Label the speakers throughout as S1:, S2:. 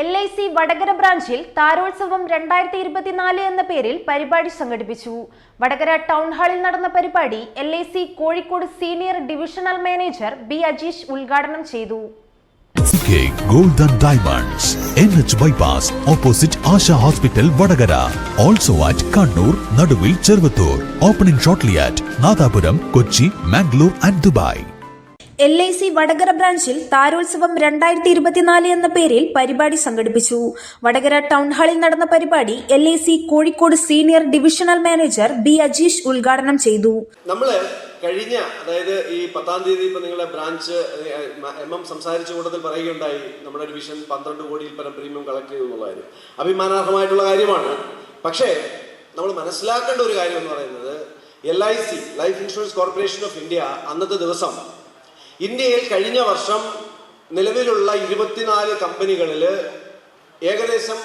S1: L I C Vadakara ബ്രാഞ്ചിൽ താരോത്സവം രണ്ടായിരത്തി ഇരുപത്തിനാല് എന്ന പേരിൽ പരിപാടി സംഘടിപ്പിച്ചു. വടകര ടൗൺ ഹാളിൽ നടന്ന പരിപാടി L I C Kozhikode senior divisional manager B Ajeesh ഉദ്ഘാടനം ചെയ്തു.
S2: K gold diamonds N H bypass opposite Asha hospital Vadakara. Also at Kannur Naduvil Cheruvathur. Opening shortly at Nadapuram Kochi Mangalore and Dubai
S1: L I C Vadakara ബ്രാഞ്ചിൽ താരോത്സവം രണ്ടായിരത്തി ഇരുപത്തിനാല് എന്ന പേരിൽ പരിപാടി സംഘടിപ്പിച്ചു. വടകര ടൗൺ ഹാളിൽ നടന്ന പരിപാടി L I C Kozhikode senior divisional manager B Ajeesh ഉദ്ഘാടനം ചെയ്തു.
S3: നമ്മൾ കഴിഞ്ഞ അതായത് ഈ പത്താം തീയതി ഇപ്പൊ നിങ്ങളെ ബ്രാഞ്ച് എം എം സംസാരിച്ച കൂട്ടത്തിൽ പറയുകയുണ്ടായി നമ്മുടെ ഡിവിഷൻ പന്ത്രണ്ട് കോടിയിൽ പരം പ്രീമിയം കളക്ട് ചെയ്തു എന്നുള്ളതായിരുന്നു അഭിമാനാർഹമായിട്ടുള്ള കാര്യമാണ്. പക്ഷേ നമ്മൾ മനസ്സിലാക്കേണ്ട ഒരു കാര്യം എന്ന് പറയുന്നത് L I C life insurance corporation of India അന്നത്തെ ദിവസം ഇന്ത്യയിൽ കഴിഞ്ഞ വർഷം നിലവിലുള്ള ഇരുപത്തിനാല് കമ്പനികളിൽ ഏകദേശം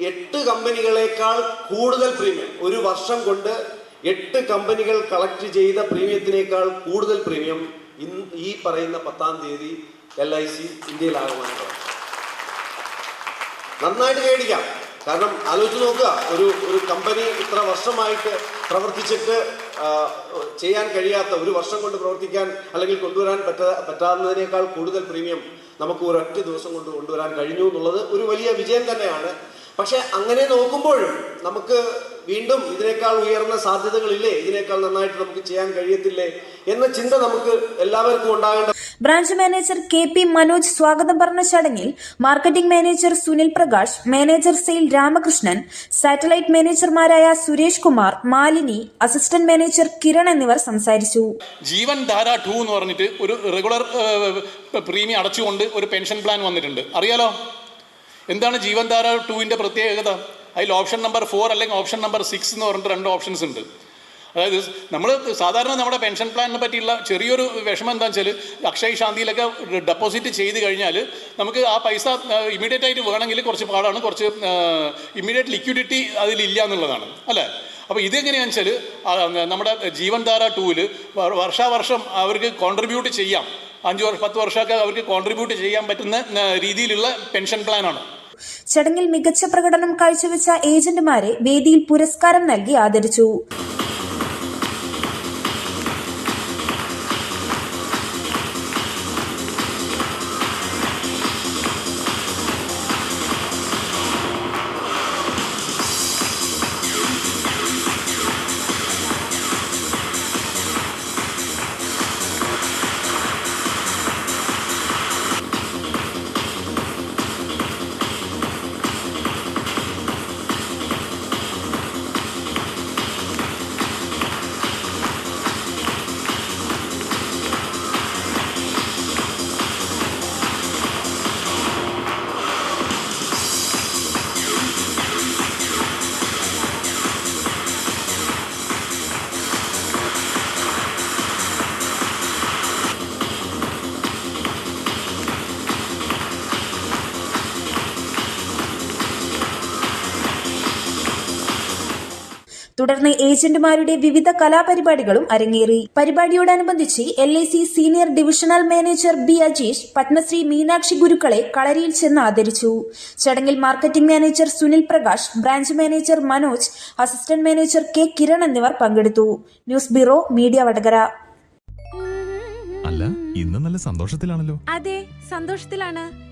S3: എട്ട് കമ്പനികളെക്കാൾ കൂടുതൽ പ്രീമിയം. ഒരു വർഷം കൊണ്ട് എട്ട് കമ്പനികൾ കളക്ട് ചെയ്ത പ്രീമിയത്തിനേക്കാൾ കൂടുതൽ പ്രീമിയം ഈ പറയുന്ന പത്താം തീയതി എൽ ഐ സി ഇന്ത്യയിലാകുവാൻ നന്നായിട്ട് പേടിക്കാം. കാരണം ആലോചിച്ച് നോക്കുക. ഒരു ഒരു കമ്പനി ഇത്ര വർഷമായിട്ട് പ്രവർത്തിച്ചിട്ട് ചെയ്യാൻ കഴിയാത്ത ഒരു വർഷം കൊണ്ട് പ്രവർത്തിക്കാൻ അല്ലെങ്കിൽ കൊണ്ടുവരാൻ പറ്റാ പറ്റാവുന്നതിനേക്കാൾ കൂടുതൽ പ്രീമിയം നമുക്ക് ഒരൊറ്റ ദിവസം കൊണ്ട് കൊണ്ടുവരാൻ കഴിഞ്ഞു എന്നുള്ളത് ഒരു വലിയ വിജയം തന്നെയാണ്. പക്ഷെ അങ്ങനെ നോക്കുമ്പോഴും നമുക്ക് വീണ്ടും ഇതിനേക്കാൾ ഉയർന്ന സാധ്യതകളില്ലേ? ഇതിനേക്കാൾ നന്നായിട്ട് നമുക്ക് ചെയ്യാൻ കഴിയത്തില്ലേ? എന്ന ചിന്ത നമുക്ക് എല്ലാവർക്കും ഉണ്ടാകേണ്ട
S1: branch manager K P Manoj സ്വാഗതം പറഞ്ഞ ചടങ്ങിൽ marketing manager Sunil Prakash manager sale Ramakrishnan satellite മാനേജർമാരായ Suresh Kumar Malini assistant manager Kiran എന്നിവർ സംസാരിച്ചു.
S4: ജീവൻ ധാര ടു എന്ന് പറഞ്ഞിട്ട് ഒരു റെഗുലർ പ്രീമിയം അടച്ചുകൊണ്ട് ഒരു പെൻഷൻ പ്ലാൻ വന്നിട്ടുണ്ട്. അറിയാലോ? എന്താണ് ജീവൻ ധാര ടുവിന്റെ പ്രത്യേകത? അതിൽ ഓപ്ഷൻ നമ്പർ ഫോർ അല്ലെങ്കിൽ ഓപ്ഷൻ നമ്പർ സിക്സ് എന്ന് പറഞ്ഞിട്ട് രണ്ട് ഓപ്ഷൻസ് ഉണ്ട്. അതായത് നമ്മൾ സാധാരണ നമ്മുടെ പെൻഷൻ പ്ലാനിനെ പറ്റിയുള്ള ചെറിയൊരു വിഷമം എന്താണെന്ന് വെച്ചാൽ അക്ഷയ് ശാന്തിയിലൊക്കെ ഡെപ്പോസിറ്റ് ചെയ്ത് കഴിഞ്ഞാൽ നമുക്ക് ആ പൈസ ഇമ്മീഡിയറ്റ് ആയിട്ട് വേണമെങ്കിൽ കുറച്ച് പാടാണ് കുറച്ച് ഇമ്മീഡിയറ്റ് ലിക്വിഡിറ്റി അതിലില്ല എന്നുള്ളതാണ് അല്ലേ? അപ്പോൾ ഇതെങ്ങനെയാണെന്ന് വെച്ചാൽ നമ്മുടെ ജീവൻധാര ടൂൽ വർഷാവർഷം അവർക്ക് കോൺട്രിബ്യൂട്ട് ചെയ്യാം. അഞ്ച് വർഷം പത്ത് വർഷമൊക്കെ അവർക്ക് കോൺട്രിബ്യൂട്ട് ചെയ്യാൻ പറ്റുന്ന രീതിയിലുള്ള പെൻഷൻ പ്ലാനാണ്.
S1: ചടങ്ങിൽ മികച്ച പ്രകടനം കാഴ്ചവെച്ച ഏജന്റുമാരെ വേദിയിൽ പുരസ്കാരം നൽകി ആദരിച്ചു. തുടർന്ന് ഏജന്റുമാരുടെ വിവിധ കലാപരിപാടികളും അരങ്ങേറി. പരിപാടിയോടനുബന്ധിച്ച് L I C senior divisional manager B Ajeesh Padmashri Meenakshi ഗുരുക്കളെ കളരിയിൽ ചെന്ന് ആദരിച്ചു. ചടങ്ങിൽ marketing manager Sunil Prakash branch manager Manoj assistant manager K Kiran എന്നിവർ പങ്കെടുത്തു. News bureau media Vadakara.
S5: അല്ല ഇന്ന് നല്ല സന്തോഷത്തിലാണല്ലോ.
S6: അതെ സന്തോഷത്തിലാണ്.